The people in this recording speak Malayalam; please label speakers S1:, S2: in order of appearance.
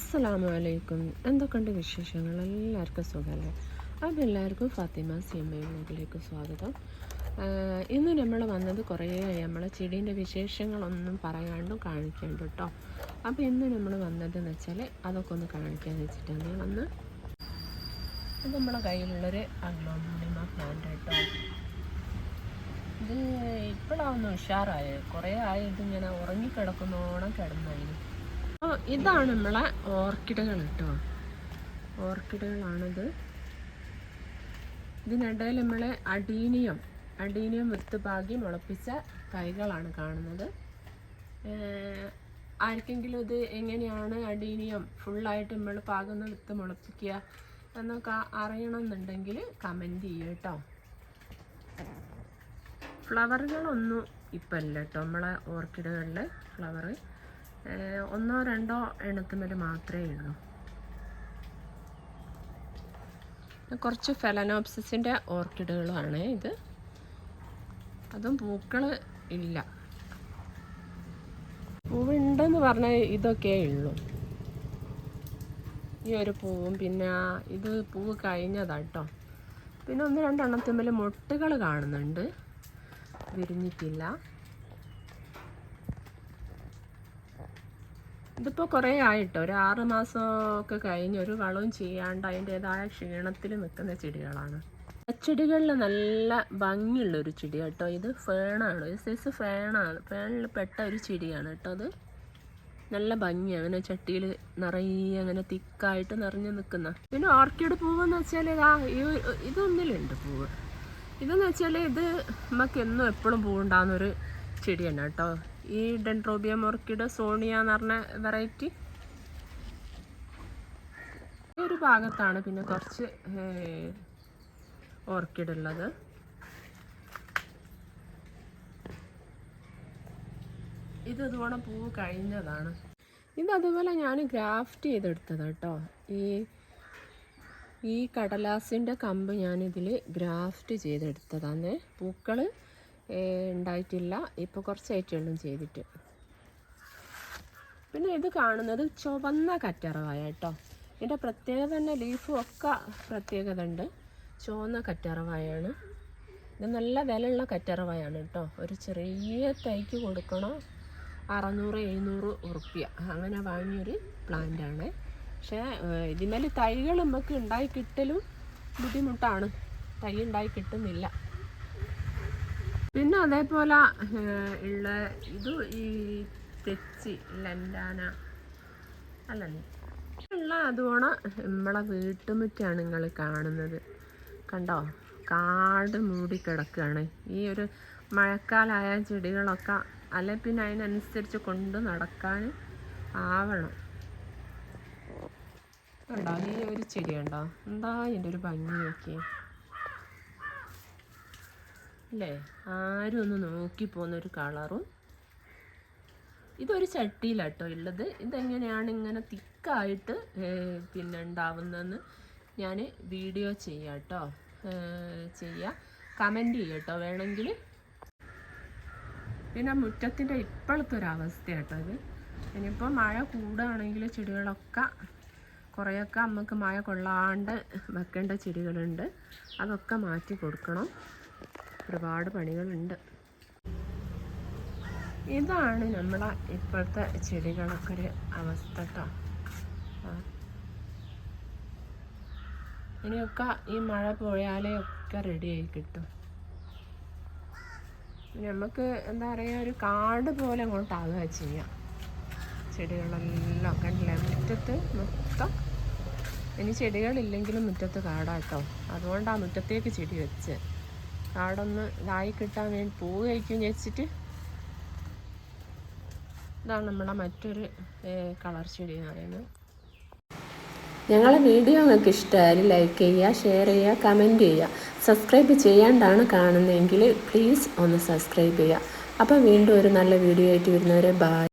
S1: അസ്സലാമു അലൈക്കും എന്തൊക്കെയുണ്ട് വിശേഷങ്ങൾ? എല്ലാവർക്കും സുഖമല്ലേ? അപ്പോൾ എല്ലാവർക്കും ഫാത്തിമ സിയമ്മ വ്ലോഗിലേക്ക് സ്വാഗതം. ഇന്ന് നമ്മൾ വന്നത് കുറേ നമ്മൾ ചെടീന്റെ വിശേഷങ്ങളൊന്നും പറയാണ്ടും കാണിക്കാണ്ട് കേട്ടോ. അപ്പോൾ ഇന്ന് നമ്മൾ വന്നതെന്ന് വെച്ചാൽ അതൊക്കെ ഒന്ന് കാണിക്കാന്ന് വെച്ചിട്ടാണ് വന്ന് ഇത് നമ്മളെ കയ്യിലുള്ളൊരു അഗ്ലോണിമ പ്ലാന്റ് കേട്ടോ. ഇത് ഇപ്പോഴാണ് ഉഷാറായത് കുറേ ആയി ഇതിങ്ങനെ ഉറങ്ങിക്കിടക്കുന്നോണം കിടന്നായിരുന്നു. അപ്പോൾ ഇതാണ് നമ്മളെ ഓർക്കിഡുകൾ കേട്ടോ. ഓർക്കിഡുകളാണിത്. ഇതിനിടയിൽ നമ്മൾ അടീനിയം അടീനിയം വിത്ത് പാകി മുളപ്പിച്ച തൈകളാണ് കാണുന്നത്. ആർക്കെങ്കിലും ഇത് എങ്ങനെയാണ് അടീനിയം ഫുള്ളായിട്ട് നമ്മൾ പാകുന്ന വിത്ത് മുളപ്പിക്കുക എന്നൊക്കെ അറിയണമെന്നുണ്ടെങ്കിൽ കമന്റ് ചെയ്യുക കേട്ടോ. ഫ്ലവറുകളൊന്നും ഇപ്പം ഇല്ല കേട്ടോ നമ്മളെ ഓർക്കിഡുകളിൽ ഫ്ലവർ ഒന്നോ രണ്ടോ എണ്ണത്തുമ്മൽ മാത്രമേ ഉള്ളൂ. കുറച്ച് ഫെലനോപ്സിസിന്റെ ഓർക്കിഡുകളാണ് ഇത്. അതും പൂക്കൾ ഇല്ല. പൂവുണ്ടെന്ന് പറഞ്ഞാൽ ഇതൊക്കെ ഉള്ളൂ. ഈ ഒരു പൂവും പിന്നെ ഇത് പൂവ് കഴിഞ്ഞതാട്ടോ പിന്നെ ഒന്ന് രണ്ടെണ്ണത്തിന്മേൽ മൊട്ടുകൾ കാണുന്നുണ്ട്. വിരിഞ്ഞിട്ടില്ല. ഇതിപ്പോൾ കുറേ ആയിട്ടോ. ഒരു ആറ് മാസമൊക്കെ കഴിഞ്ഞ് ഒരു വളവും ചെയ്യാണ്ട് അതിന്റേതായ ക്ഷീണത്തിൽ നിൽക്കുന്ന ചെടികളാണ്. ചെടികളിൽ നല്ല ഭംഗിയുള്ളൊരു ചെടി കേട്ടോ ഇത് ഫേണാണ്. ഒരു സൈസ് ഫേണാണ്. ഫേണിൽ പെട്ട ഒരു ചെടിയാണ് കേട്ടോ അത്. നല്ല ഭംഗിയാണ്. അങ്ങനെ ചട്ടിയിൽ നിറയെ അങ്ങനെ തിക്കായിട്ട് നിറഞ്ഞു നിൽക്കുന്ന. പിന്നെ ഓർക്കിഡ് പൂവെന്ന് വെച്ചാൽ ഇതാ ഈ ഇതൊന്നിലുണ്ട് പൂവ്. ഇതെന്ന് വെച്ചാൽ ഇത് നമുക്ക് എന്നും എപ്പോഴും പൂവുണ്ടാകുന്നൊരു ചെടിയാണ് കേട്ടോ ഈ ഡെൻട്രോബിയം ഓർക്കിഡ് സോണിയ എന്ന് പറഞ്ഞ വെറൈറ്റി. ഒരു ഭാഗത്താണ് പിന്നെ കുറച്ച് ഓർക്കിഡ് ഉള്ളത്. ഇത് ഇതുപോലെ പൂവ് കഴിഞ്ഞതാണ്. ഇത് അതുപോലെ ഞാൻ ഗ്രാഫ്റ്റ് ചെയ്തെടുത്തത് കേട്ടോ ഈ ഈ കടലാസിന്റെ കമ്പ് ഞാനിതിൽ ഗ്രാഫ്റ്റ് ചെയ്തെടുത്തതാണ് പൂക്കൾ ഉണ്ടായിട്ടില്ല. ഇപ്പോൾ കുറച്ചായിട്ടുള്ളൂ ചെയ്തിട്ട്. പിന്നെ ഇത് കാണുന്നത് ചുവന്ന കറ്ററവായ കേട്ടോ. ഇതിന്റെ പ്രത്യേകത തന്നെ ലീഫും ഒക്കെ പ്രത്യേകത ഉണ്ട്. ചുവന്ന കറ്ററവായാണ് ഇത് നല്ല വിലയുള്ള കറ്ററവായാണ് കേട്ടോ. ഒരു ചെറിയ തൈക്ക് കൊടുക്കണം. അറുന്നൂറ് എഴുന്നൂറ് ഉറുപ്പ്യ. അങ്ങനെ വാങ്ങിയൊരു പ്ലാന്റാണ് പക്ഷേ ഇതിന്മേൽ തൈകൾ നമുക്ക് ഉണ്ടായി കിട്ടലും ബുദ്ധിമുട്ടാണ്. തൈ ഉണ്ടായി കിട്ടുന്നില്ല. പിന്നെ അതേപോലെ ഉള്ള ഇത് ഈ തെച്ചി ലൻഡാന അല്ലല്ലേ ഉള്ള നമ്മളെ വീട്ടുമുറ്റാണ് നിങ്ങൾ കാണുന്നത്. കണ്ടോ? കാട് മൂടി കിടക്കുകയാണ്. ഈ ഒരു മഴക്കാലായ ചെടികളൊക്കെ അല്ലെ പിന്നെ അതിനനുസരിച്ച് കൊണ്ട് നടക്കാൻ ആവണം. കണ്ടോ? ഈ ഒരു ചെടി കണ്ടോ? എന്താ എന്റെ ഒരു ഭംഗി നോക്കിയേ. അല്ലേ? ആരും ഒന്ന് നോക്കി പോകുന്ന ഒരു കളറും. ഇതൊരു ചട്ടിയിലാട്ടോ ഉള്ളത്. ഇതെങ്ങനെയാണ് ഇങ്ങനെ തിക്കായിട്ട് പിന്നെ ഉണ്ടാവുന്നതെന്ന് ഞാൻ വീഡിയോ ചെയ്യാം കേട്ടോ ചെയ്യാം. കമന്റ് ചെയ്യാം കേട്ടോ വേണമെങ്കിൽ പിന്നെ മുറ്റത്തിന്റെ ഇപ്പോഴത്തെ ഒരു അവസ്ഥ കേട്ടോ ഇത്. ഇനിയിപ്പോൾ മഴ കൂടുകയാണെങ്കിൽ ചെടികളൊക്കെ കുറേയൊക്കെ നമുക്ക് മഴ കൊള്ളാണ്ട് വെക്കേണ്ട ചെടികളുണ്ട്. അതൊക്കെ മാറ്റി കൊടുക്കണം. ഒരുപാട് പണികളുണ്ട്. ഇതാണ് നമ്മളെ ഇപ്പോഴത്തെ ചെടികളൊക്കെ ഒരു അവസ്ഥ കേട്ടോ ഇനിയൊക്കെ ഈ മഴ പോയാലേ ഒക്കെ റെഡിയായി കിട്ടും. നമുക്ക് എന്താ പറയുക ഒരു കാട് പോലെ അങ്ങോട്ട് അങ്ങോട്ടാകുക ചെയ്യാം. ചെടികളെല്ലാം കണ്ടില്ലേ മുറ്റത്ത് മൊത്തം ഇനി ചെടികളില്ലെങ്കിലും മുറ്റത്ത് കാടാട്ടോ അതുകൊണ്ടാണ് മുറ്റത്തേക്ക് ചെടി വെച്ച്. കാടൊന്ന് ഇതായി കിട്ടാൻ വേണ്ടി പൂ കഴിക്കും വെച്ചിട്ട് ഇതാണ് നമ്മുടെ മറ്റൊരു കളർ ചെടി എന്ന് പറയുന്നത്. ഞങ്ങളെ വീഡിയോ നിങ്ങൾക്ക് ഇഷ്ടമായാലും ലൈക്ക് ചെയ്യുക ഷെയർ ചെയ്യുക കമന്റ് ചെയ്യുക. സബ്സ്ക്രൈബ് ചെയ്യാണ്ടാണ് കാണുന്നതെങ്കിൽ പ്ലീസ് ഒന്ന് സബ്സ്ക്രൈബ് ചെയ്യുക. അപ്പോൾ വീണ്ടും ഒരു നല്ല വീഡിയോ ആയിട്ട് വരുന്നവരെ ബായ്